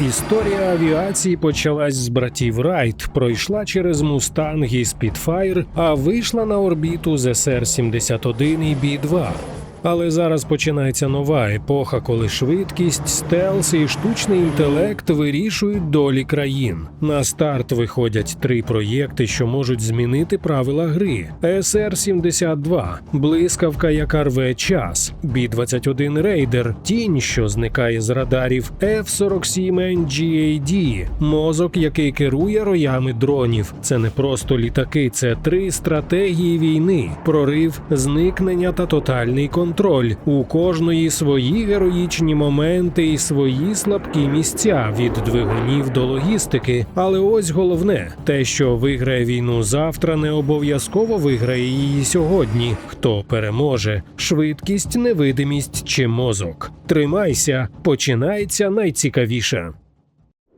Історія авіації почалась з братів Райт, пройшла через Мустанг і Спітфайр, а вийшла на орбіту з СР-71 і Бі-2. Але зараз починається нова епоха, коли швидкість, стелс і штучний інтелект вирішують долі країн. На старт виходять три проєкти, що можуть змінити правила гри: СР-72 – блискавка, яка рве час, Бі-21 Рейдер, тінь, що зникає з радарів, F-47 NGAD – мозок, який керує роями дронів. Це не просто літаки, це три стратегії війни: прорив, зникнення та тотальний контроль. У кожної свої героїчні моменти і свої слабкі місця від двигунів до логістики. Але ось головне: те, що виграє війну завтра, не обов'язково виграє її сьогодні. Хто переможе? Швидкість, невидимість чи мозок? Тримайся, починається найцікавіше.